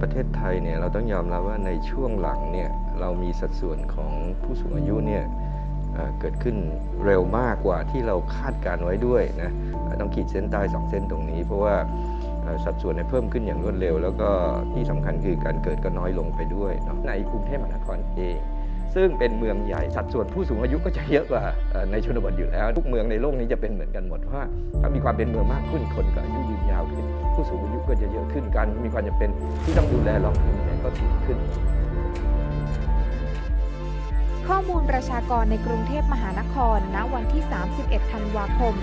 ประเทศไทยเนี่ยเราต้องยอมรับว่าในช่วงหลังเนี่ยเรามีสัดส่วนของผู้สูงอายุเนี่ยเเกิดขึ้นเร็วมากกว่าที่เราคาดการไว้ด้วยนะต้องขีดเส้นใต้สองเส้นตรงนี้ เพราะว่าสัดส่วนเนี่ยเพิ่มขึ้นอย่างรวดเร็ว แล้วก็ที่สำคัญคือการเกิดก็น้อยลงไปด้วยเนาะในกรุงเทพมหานครเอง ซึ่งเป็นเมืองใหญ่สัดส่วนผู้สูงอายุก็จะเยอะกว่าในชนบทอยู่แล้ว ทุกเมืองในโลกนี้จะเป็นเหมือนกันหมดเพราะว่าถ้ามีความเป็นเมืองมากขึ้นคนก็อายุยืนยาวขึ้น ผู้สูงอายุก็จะเยอะขึ้นการมีความจำเป็นที่ต้องดูแลรองพื้นเนี่ยก็สูงขึ้น ข้อมูลประชากรในกรุงเทพมหานคร ณวันที่ 31 ธันวาคม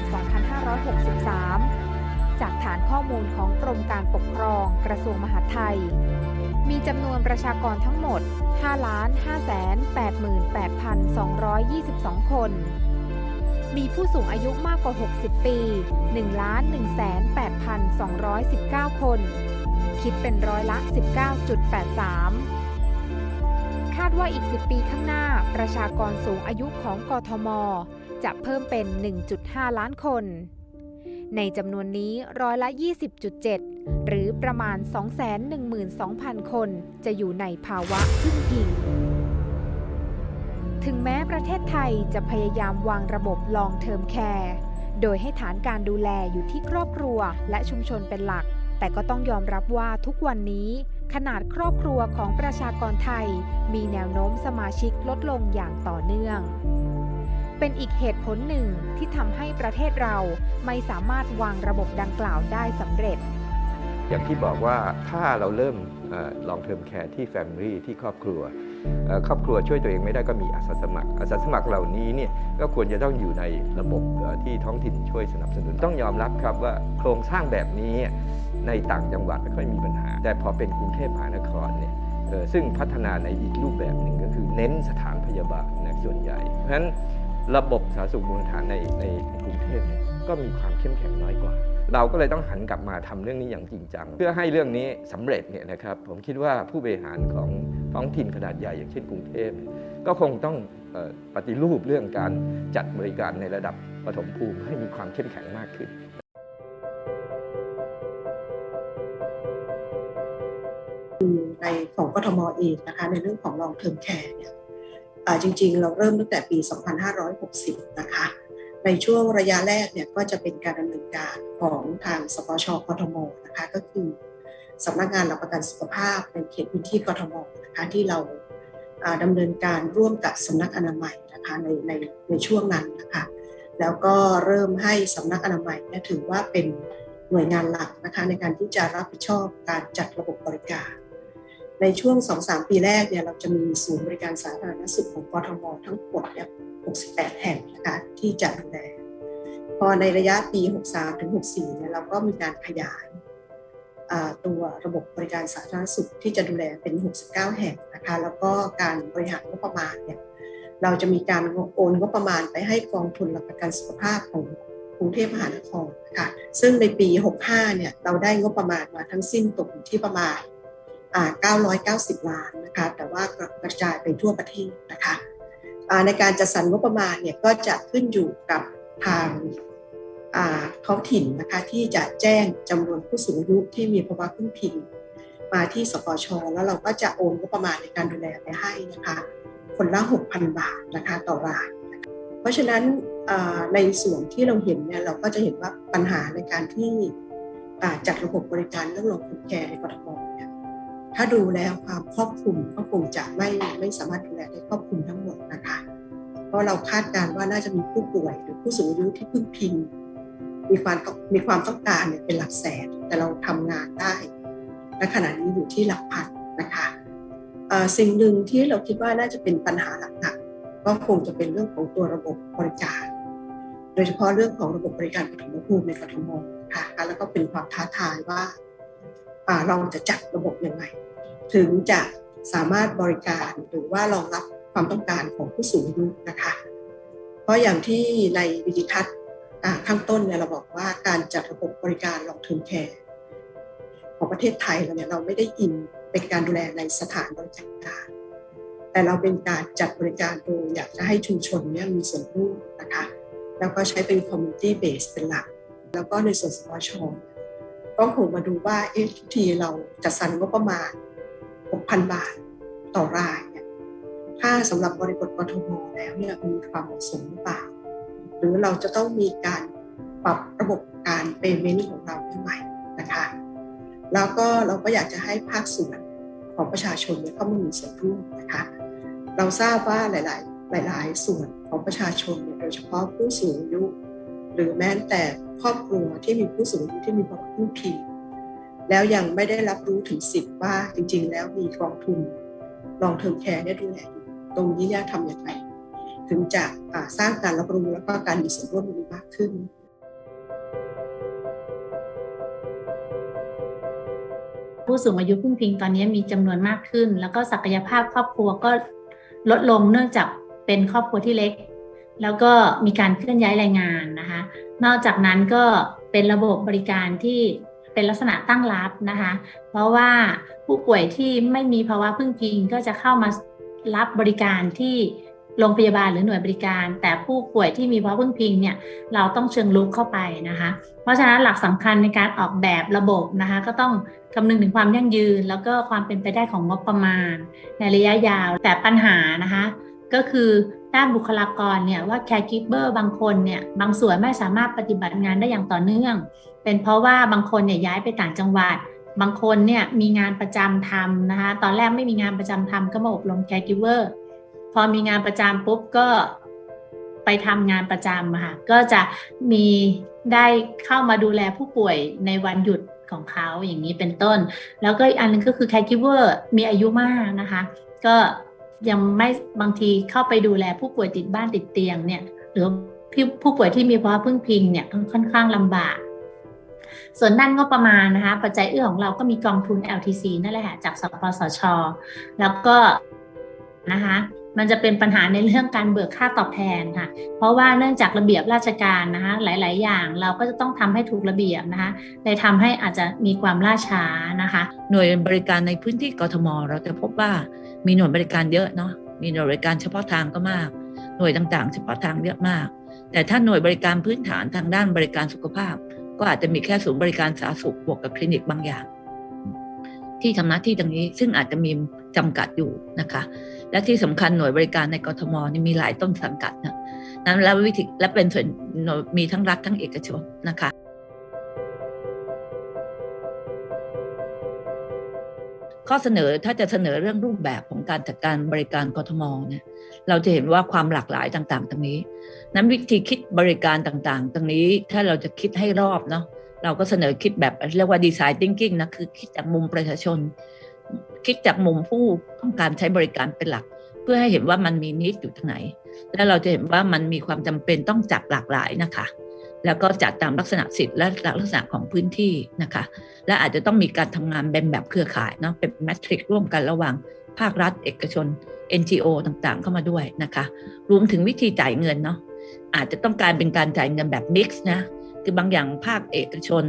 2563 จากฐานข้อมูลของกรมการปกครองกระทรวงมหาดไทย มีจำนวนประชากรทั้งหมด 5,588,222 คน มีผู้สูงอายุมากกว่า 60 ปี 1,108,219 คน คิดเป็นร้อยละ 19.83 คาดว่าอีก 10 ปีข้างหน้า ประชากรสูงอายุของกทม จะเพิ่มเป็น 1.5 ล้านคน ในจำนวนนี้ร้อยละ 20.7 หรือประมาณ 212,000 คนจะอยู่ในภาวะพึ่งพิง ถึงแม้ประเทศไทยจะพยายามวางระบบ long term care โดยให้ฐานการดูแลอยู่ที่ครอบครัวและชุมชนเป็นหลัก แต่ก็ต้องยอมรับว่าทุกวันนี้ ขนาดครอบครัวของประชากรไทย มีแนวโน้มสมาชิกลดลงอย่างต่อเนื่อง เป็นอีกเหตุผลหนึ่งที่ทำให้ประเทศเราไม่สามารถวางระบบดังกล่าวได้สำเร็จ อย่างที่บอกว่าถ้าเราเริ่มลองเทอมแคร์ที่แฟมิลี่ที่ครอบครัว ครอบครัวช่วยตัวเองไม่ได้ก็มีอาสาสมัคร อาสาสมัครเหล่านี้เนี่ยก็ควรจะต้องอยู่ในระบบที่ท้องถิ่นช่วยสนับสนุน ต้องยอมรับครับว่าโครงสร้างแบบนี้ในต่างจังหวัดไม่ค่อยมีปัญหา แต่พอเป็นกรุงเทพมหานครเนี่ยซึ่งพัฒนาในอีกรูปแบบหนึ่งก็คือเน้นสถานพยาบาลนะส่วนใหญ่ เพราะฉะนั้น ระบบสาธารณสุขมูลฐานในในกรุงเทพก็มีความเข้มแข็งน้อยกว่า เราก็เลยต้องหันกลับมาทำเรื่องนี้อย่างจริงจัง เพื่อให้เรื่องนี้สำเร็จเนี่ยนะครับผมคิดว่าผู้บริหารของท้องถิ่นขนาดใหญ่อย่างเช่นกรุงเทพก็คงต้องออปฏิรูปเรื่องการจัดบริการในระดับปฐมภูมิให้มีความเข้มแข็งมากขึ้นในของกทมเองนะคะในเรื่องของ long term care เนี่ย จริงๆ เราเริ่มตั้งแต่ปี 2560 นะคะ ในช่วงระยะแรกเนี่ยก็จะเป็นการดำเนินการของทางสปชกทมนะคะก็คือสำนักงานหลักประกันสุขภาพในเขตพื้นที่กทมนะคะที่เราดำเนินการร่วมกับสำนักอนามัยนะคะในในในช่วงนั้นนะคะแล้วก็เริ่มให้สำนักอนามัยเนี่ยถือว่าเป็นหน่วยงานหลักนะคะในการที่จะรับผิดชอบการจัดระบบบริการ ในช่วง 2-3 ปีแรกเนี่ยเราจะมีศูนย์บริการสาธารณสุขของกทมทั้งหมดเนี่ย68 แห่งนะคะที่จะดูแลพอในระยะปี 63 ถึง 64 เนี่ยเราก็มีการขยายตัวระบบบริการสาธารณสุขที่จะดูแลเป็น 69 แห่งนะคะแล้วก็การบริหารงบประมาณเนี่ยเราจะมีการโอนงบประมาณไปให้กองทุนหลักประกันสุขภาพของกรุงเทพมหานครนะคะซึ่งในปี 65 เนี่ยเราได้งบประมาณมาทั้งสิ้นตกอยู่ที่ประมาณ 990 ล้านนะคะแต่ว่ากระจายไปทั่วประเทศนะคะในการจัดสรรงบประมาณเนี่ยก็จะขึ้นอยู่กับทางอ่าท้องถิ่นนะคะที่จะแจ้งจำนวนผู้สูงอายุที่มีภาวะพึ่งพิงมาที่สปชแล้วเราก็จะโอนงบประมาณในการดูแลไปให้นะคะคนละ 6,000 บาทนะคะต่อรายเพราะฉะนั้นในส่วนที่เราเห็นเนี่ยเราก็จะเห็นว่าปัญหาในการที่จัดระบบบริการเรื่องโรงพยาบาลแคร์ในกรทม ถ้าดูแล้วความครอบคลุมก็คงจะไม่ไม่สามารถดูแลได้ครอบคลุมทั้งหมดนะคะ เพราะเราคาดการณ์ว่าน่าจะมีผู้ป่วยหรือผู้สูงอายุที่พึ่งพิงมีความมีความต้องการเนี่ยเป็นหลักแสน แต่เราทำงานได้และขณะนี้อยู่ที่หลักพันนะคะสิ่งหนึ่งที่เราคิดว่าน่าจะเป็นปัญหาหลักๆก็คงจะเป็นเรื่องของตัวระบบบริการ โดยเฉพาะเรื่องของระบบบริการปฐมภูมิในกทมค่ะแล้วก็เป็นความท้าทายว่าเราจะจัดระบบยังไง ถึงจะสามารถบริการหรือว่ารองรับความต้องการของผู้สูงอายุนะคะ เพราะอย่างที่ในวิดิทัศน์ข้างต้นเนี่ยเราบอกว่าการจัดระบบบริการลองทุนแคร์ของประเทศไทยเราเนี่ยเราไม่ได้อินเป็นการดูแลในสถานบริการ แต่เราเป็นการจัดบริการโดยอยากจะให้ชุมชนเนี่ยมีส่วนร่วมนะคะ แล้วก็ใช้เป็น community base เป็นหลัก แล้วก็ในส่วนสปชก็คงมาดูว่าเอ๊ะทุกทีเราจัดสรรงบประมาณ 6,000 บาทต่อรายเนี่ยถ้าสำหรับบริบทกทมแล้วเนี่ยมีความเหมาะสมหรือเปล่า หรือเราจะต้องมีการปรับระบบการ payment ของเราใหม่นะคะ แล้วก็เราก็อยากจะให้ภาคส่วนของประชาชนเนี่ยเข้ามามีส่วนร่วมนะคะ เราทราบว่าหลาย ๆ หลาย ๆ ส่วนของประชาชนเนี่ยโดยเฉพาะผู้สูงอายุ หรือแม้แต่ครอบครัวที่มีผู้สูงอายุที่มีประวัติพึ่งพิง แล้วยังไม่ได้รับรู้ถึงสิทธิ์ว่าจริง ๆ แล้วมีกองทุนลองเทอมแคร์เนี่ยดูแลอยู่ตรงนี้เนี่ยทำอย่างไรถึงจะสร้างการรับรู้แล้วก็การมีส่วนร่วมมากขึ้น ผู้สูงอายุพึ่งพิงตอนนี้มีจำนวนมากขึ้น แล้วก็ศักยภาพครอบครัวก็ลดลงเนื่องจากเป็นครอบครัวที่เล็ก แล้วก็มีการเคลื่อนย้ายแรงงานนะคะ นอกจากนั้นก็เป็นระบบบริการที่ เป็นลักษณะตั้งรับนะคะ เพราะว่าผู้ป่วยที่ไม่มีภาวะพึ่งพิงก็จะเข้ามารับบริการที่โรงพยาบาลหรือหน่วยบริการ แต่ผู้ป่วยที่มีภาวะพึ่งพิงเนี่ยเราต้องเชิงลุกเข้าไปนะคะ เพราะฉะนั้นหลักสำคัญในการออกแบบระบบนะคะ ก็ต้องคำนึงถึงความยั่งยืน แล้วก็ความเป็นไปได้ของงบประมาณ ในระยะยาวแต่ปัญหานะคะ ก็คือด้านบุคลากรเนี่ยว่า caregiver บางคนเนี่ยบางส่วนไม่สามารถปฏิบัติงานได้อย่างต่อเนื่อง เป็นเพราะว่าบางคนเนี่ยย้ายไปต่างจังหวัด บางคนเนี่ยมีงานประจำทำนะคะตอนแรกไม่มีงานประจำทำก็มาอบรม caregiver พอมีงานประจำปุ๊บก็ไปทำงานประจำค่ะก็จะมีได้เข้ามาดูแลผู้ป่วยในวันหยุดของเขาอย่างนี้เป็นต้น แล้วก็อีกอันหนึงก็คือ caregiver มีอายุมากนะคะ ก็ ยังไม่บางทีเข้าไปดูแลผู้ป่วยติดบ้านติดเตียงเนี่ย หรือผู้ผู้ป่วยที่มีภาวะพึ่งพิงเนี่ยค่อนข้างลำบาก ส่วนด้านงบประมาณนะคะปัจจัยเอื้อของเราก็มีกองทุน LTC นั่นแหละค่ะจากสปสช แล้วก็นะคะมันจะเป็นปัญหาในเรื่องการเบิกค่าตอบแทนค่ะ เพราะว่าเนื่องจากระเบียบราชการนะคะหลาย ๆ อย่างเราก็จะต้องทำให้ถูกระเบียบนะคะเลยทำให้อาจจะมีความล่าช้านะคะ หน่วยบริการในพื้นที่กทม เราจะพบว่า มีหน่วยบริการเยอะเนาะมีหน่วยบริการเฉพาะทางก็มาก หน่วยต่างๆ เฉพาะทางเยอะมาก แต่ถ้าหน่วยบริการพื้นฐานทางด้านบริการสุขภาพ ก็อาจจะมีแค่ศูนย์บริการสาธารณสุขบวกกับคลินิกบางอย่าง ที่ทำหน้าที่ตรงนี้ซึ่งอาจจะมีจำกัดอยู่นะคะ และที่สำคัญหน่วยบริการในกทมนี่มีหลายต้นสังกัดนะนั้นแล้ววิธีและเป็นส่วนมีทั้งรัฐทั้งเอกชนนะคะ ข้อเสนอถ้าจะเสนอเรื่องรูปแบบของการจัดการบริการกทมเนี่ยเราจะเห็นว่าความหลากหลายต่างๆ ตรงนี้ นั้นวิธีคิดบริการต่างๆ ตรงนี้ถ้าเราจะคิดให้รอบเนาะเราก็เสนอคิดแบบเรียกว่าดีไซน์ thinking นะคือคิดจากมุมประชาชน คิดจากมุมผู้ต้องการใช้บริการเป็นหลัก เพื่อให้เห็นว่ามันมีนิดอยู่ทางไหน แล้วเราจะเห็นว่ามันมีความจำเป็นต้องจัดหลากหลายนะคะ แล้วก็จัดตามลักษณะสิทธิ์และลักษณะของพื้นที่นะคะ และอาจจะต้องมีการทำงานเป็นแบบเครือข่ายเนาะเป็นแมทริกร่วมกันระหว่างภาครัฐ เอกชน NGO ต่างๆ เข้ามาด้วยนะคะ รวมถึงวิธีจ่ายเงินเนาะอาจจะต้องการเป็นการจ่ายเงินแบบมิกซ์นะคือบางอย่างภาคเอกชน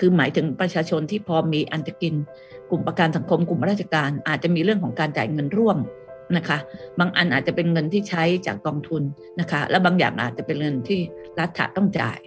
คือหมายถึงประชาชนที่พอมีอันจะกิน กลุ่มประกันสังคมกลุ่มราชการ อาจจะมีเรื่องของการจ่ายเงินร่วมนะคะ บางอันอาจจะเป็นเงินที่ใช้จากกองทุนนะคะ และบางอย่างอาจจะเป็นเงินที่รัฐต้องจ่าย